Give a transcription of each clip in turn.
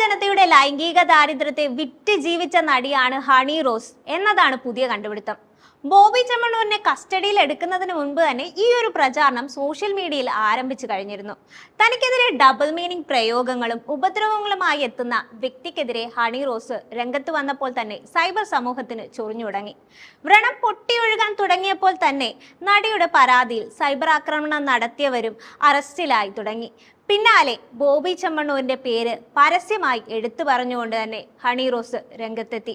ജനതയുടെ ലൈംഗിക ദാരിദ്ര്യത്തെ വിറ്റ് ജീവിച്ച നടിയാണ് ഹണി റോസ് എന്നതാണ് പുതിയ കണ്ടുപിടുത്തം. ബോബി ചെമ്മണ്ണൂരിനെ കസ്റ്റഡിയിൽ എടുക്കുന്നതിന് മുൻപ് തന്നെ ഈ ഒരു പ്രചാരണം സോഷ്യൽ മീഡിയയിൽ ആരംഭിച്ചു കഴിഞ്ഞിരുന്നു. തനിക്കെതിരെ ഡബിൾ മീനിങ് പ്രയോഗങ്ങളും ഉപദ്രവങ്ങളുമായി എത്തുന്ന വ്യക്തിക്കെതിരെ ഹണി റോസ് രംഗത്ത് വന്നപ്പോൾ തന്നെ സൈബർ സമൂഹത്തിന് ചൊറിഞ്ഞു തുടങ്ങി. വ്രണം പൊട്ടിയൊഴുകാൻ തുടങ്ങിയപ്പോൾ തന്നെ നടിയുടെ പരാതിയിൽ സൈബർ ആക്രമണം നടത്തിയവരും അറസ്റ്റിലായി തുടങ്ങി. പിന്നാലെ ബോബി ചെമ്മണ്ണൂരിന്റെ പേര് പരസ്യമായി എടുത്തു പറഞ്ഞുകൊണ്ട് തന്നെ ഹണി റോസ് രംഗത്തെത്തി.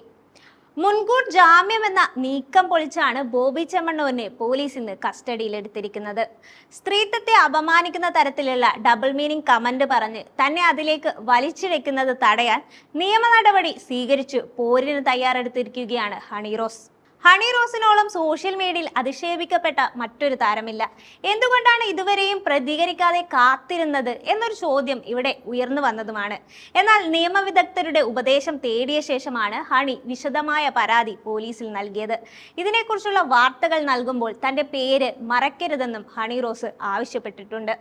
മുൻകൂർ ജാമ്യമെന്ന നീക്കം പൊളിച്ചാണ് ബോബി ചെമ്മണ്ണൂരിനെ പോലീസ് ഇന്ന് കസ്റ്റഡിയിലെടുത്തിരിക്കുന്നത്. സ്ത്രീത്വത്തെ അപമാനിക്കുന്ന തരത്തിലുള്ള ഡബിൾ മീനിങ് കമന്റ് പറഞ്ഞ് തന്നെ അതിലേക്ക് വലിച്ചിഴയ്ക്കുന്നത് തടയാൻ നിയമ നടപടി സ്വീകരിച്ചു പോരിന് തയ്യാറെടുത്തിരിക്കുകയാണ് ഹണി റോസ്. ഹണി റോസിനോളം സോഷ്യൽ മീഡിയയിൽ അധിക്ഷേപിക്കപ്പെട്ട മറ്റൊരു താരമില്ല. എന്തുകൊണ്ടാണ് ഇതുവരെയും പ്രതികരിക്കാതെ കാത്തിരുന്നത് എന്നൊരു ചോദ്യം ഇവിടെ ഉയർന്നു വന്നതുമാണ്. എന്നാൽ നിയമവിദഗ്ധരുടെ ഉപദേശം തേടിയ ശേഷമാണ് ഹണി വിശദമായ പരാതി പോലീസിൽ നൽകിയത്. ഇതിനെക്കുറിച്ചുള്ള വാർത്തകൾ നൽകുമ്പോൾ തന്റെ പേര് മറക്കരുതെന്നും ഹണി റോസ് ആവശ്യപ്പെട്ടിട്ടുണ്ട്.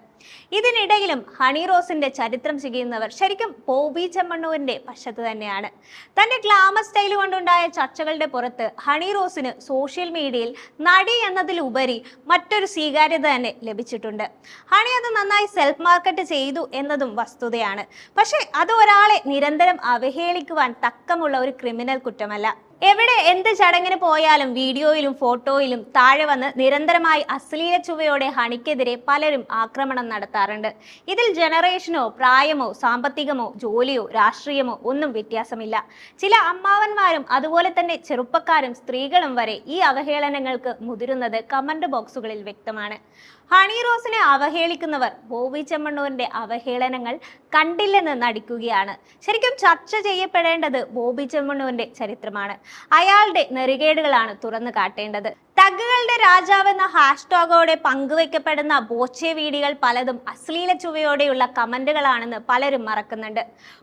ഇതിനിടയിലും ഹണി റോസിന്റെ ചരിത്രം ചെയ്യുന്നവർ ശരിക്കും ബോബി ചെമ്മണ്ണൂരിന്റെ പക്ഷത്ത് തന്നെയാണ് തന്റെ ഗ്ലാമർ സ്റ്റൈൽ കൊണ്ടുണ്ടായ ചർച്ചകളുടെ പുറത്ത് ഹണി റോസിന് സോഷ്യൽ മീഡിയയിൽ നടി എന്നതിലുപരി മറ്റൊരു സ്വീകാര്യത തന്നെ ലഭിച്ചിട്ടുണ്ട്. ഹണി അത് നന്നായി സെൽഫ് മാർക്കറ്റ് ചെയ്തു എന്നതും വസ്തുതയാണ്. പക്ഷേ അത് ഒരാളെ നിരന്തരം അവഹേളിക്കുവാൻ തക്കമുള്ള ഒരു ക്രിമിനൽ കുറ്റമല്ല. എവിടെ എന്ത് ചടങ്ങിന് പോയാലും വീഡിയോയിലും ഫോട്ടോയിലും താഴെ വന്ന് നിരന്തരമായി അശ്ലീല ചുവയോടെ ഹണിക്കെതിരെ പലരും ആക്രമണം നടത്താറുണ്ട്. ഇതിൽ ജനറേഷനോ പ്രായമോ സാമ്പത്തികമോ ജോലിയോ രാഷ്ട്രീയമോ ഒന്നും വ്യത്യാസമില്ല. ചില അമ്മാവന്മാരും അതുപോലെ തന്നെ ചെറുപ്പക്കാരും സ്ത്രീകളും വരെ ഈ അവഹേളനങ്ങൾക്ക് മുതിരുന്നത് കമന്റ് ബോക്സുകളിൽ വ്യക്തമാണ്. ഹണി റോസിനെ അവഹേളിക്കുന്നവർ ബോബി ചെമ്മണ്ണൂരിന്റെ അവഹേളനങ്ങൾ കണ്ടില്ലെന്ന് നടിക്കുകയാണ്. ശരിക്കും ചർച്ച ചെയ്യപ്പെടേണ്ടത് ബോബി ചെമ്മണ്ണൂരിന്റെ ചരിത്രമാണ്. അയാളുടെ നെറികേടുകളാണ് തുറന്നു കാട്ടേണ്ടത്. തഗ്ഗുകളുടെ രാജാവ് എന്ന ഹാഷ്ടാഗോടെ പങ്കുവയ്ക്കപ്പെടുന്ന ബോച്ചെ വീഡിയോകൾ പലതും അശ്ലീല ചുവയോടെയുള്ള കമന്റുകളാണെന്ന് പലരും മറക്കുന്നുണ്ട്.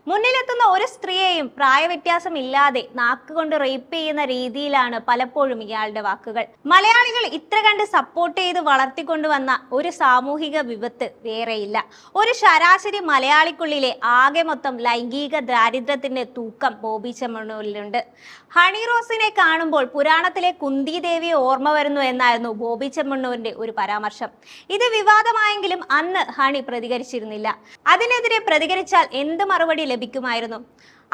മുന്നിലെത്തുന്ന ഒരു സ്ത്രീയെയും പ്രായവ്യത്യാസം ഇല്ലാതെ നാക്കുകൊണ്ട് റേപ്പ് ചെയ്യുന്ന രീതിയിലാണ് പലപ്പോഴും ഇയാളുടെ വാക്കുകൾ. മലയാളികൾ ഇത്ര കണ്ട് സപ്പോർട്ട് ചെയ്ത് വളർത്തിക്കൊണ്ടുവന്ന ഒരു സാമൂഹിക വിപത്ത് വേറെയില്ല. ഒരു ശരാശരി മലയാളിക്കുള്ളിലെ ആകെ മൊത്തം ലൈംഗിക ദാരിദ്ര്യത്തിന്റെ തൂക്കം ബോബി ചെമ്മണ്ണൂരിലുണ്ട് ഹണിറോസിനെ കാണുമ്പോൾ പുരാണത്തിലെ കുന്തി ദേവിയെ ഓർമ്മ വരുന്നു എന്നായിരുന്നു ബോബി ചെമ്മണ്ണൂരിന്റെ ഒരു പരാമർശം. ഇത് വിവാദമായെങ്കിലും അന്ന് ഹണി പ്രതികരിച്ചിരുന്നില്ല. അതിനെതിരെ പ്രതികരിച്ചാൽ എന്ത് മറുപടി ലഭിക്കുമായിരുന്നു?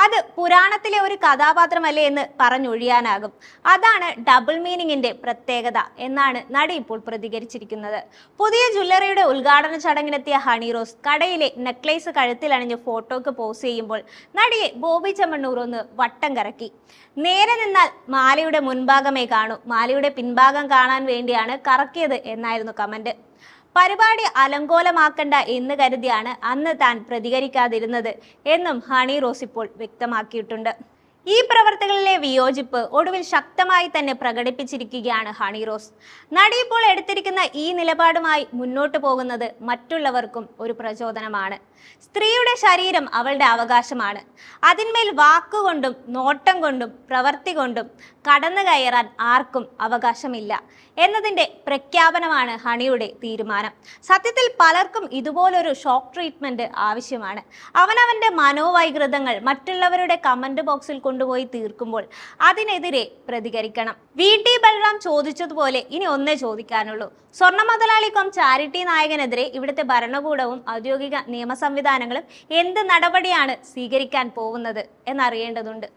അത് പുരാണത്തിലെ ഒരു കഥാപാത്രമല്ലേ എന്ന് പറഞ്ഞൊഴിയാനാകും. അതാണ് ഡബിൾ മീനിങ്ങിന്റെ പ്രത്യേകത എന്നാണ് നടി ഇപ്പോൾ പ്രതികരിച്ചിരിക്കുന്നത്. പുതിയ ജ്വല്ലറിയുടെ ഉദ്ഘാടന ചടങ്ങിനെത്തിയ ഹണി റോസ് കടയിലെ നെക്ലേസ് കഴുത്തിലണിഞ്ഞ് ഫോട്ടോക്ക് പോസ് ചെയ്യുമ്പോൾ നടിയെ ബോബി ചെമ്മണ്ണൂർ ഒന്ന് വട്ടം കറക്കി. നേരെ നിന്നാൽ മാലയുടെ മുൻഭാഗമേ കാണൂ. മാലയുടെ പിൻഭാഗം കാണാൻ വേണ്ടിയാണ് കറക്കിയത് എന്നായിരുന്നു കമന്റ്. പരിപാടി അലങ്കോലമാക്കണ്ട എന്ന് കരുതിയാണ് അന്ന് താൻ പ്രതികരിക്കാതിരുന്നത് എന്നും ഹണി റോസ് ഇപ്പോൾ വ്യക്തമാക്കിയിട്ടുണ്ട്. ഈ പ്രവർത്തികളിലെ വിയോജിപ്പ് ഒടുവിൽ ശക്തമായി തന്നെ പ്രകടിപ്പിച്ചിരിക്കുകയാണ് ഹണി റോസ്. നടി ഇപ്പോൾ എടുത്തിരിക്കുന്ന ഈ നിലപാടുമായി മുന്നോട്ടു പോകുന്നത് മറ്റുള്ളവർക്കും ഒരു പ്രചോദനമാണ്. സ്ത്രീയുടെ ശരീരം അവളുടെ അവകാശമാണ്. അതിന്മേൽ വാക്കുകൊണ്ടും നോട്ടം കൊണ്ടും പ്രവൃത്തി കൊണ്ടും കടന്നു കയറാൻ ആർക്കും അവകാശമില്ല എന്നതിന്റെ പ്രഖ്യാപനമാണ് ഹണിയുടെ തീരുമാനം. സത്യത്തിൽ പലർക്കും ഇതുപോലൊരു ഷോക്ക് ട്രീറ്റ്മെന്റ് ആവശ്യമാണ്. അവനവന്റെ മനോവൈകൃതങ്ങൾ മറ്റുള്ളവരുടെ കമന്റ് ബോക്സിൽ കൊണ്ടുപോയി തീർക്കുമ്പോൾ അതിനെതിരെ പ്രതികരിക്കണം. വി. ടി. ബൽറാം ചോദിച്ചതുപോലെ ഇനി ഒന്നേ ചോദിക്കാനുള്ളൂ. സ്വർണ മുതലാളിക്കൊം ചാരിറ്റി നായകനെതിരെ ഇവിടുത്തെ ഭരണകൂടവും ഔദ്യോഗിക നിയമ സംവിധാനങ്ങളും എന്ത് നടപടിയാണ് സ്വീകരിക്കാൻ പോകുന്നത് എന്നറിയേണ്ടതുണ്ട്.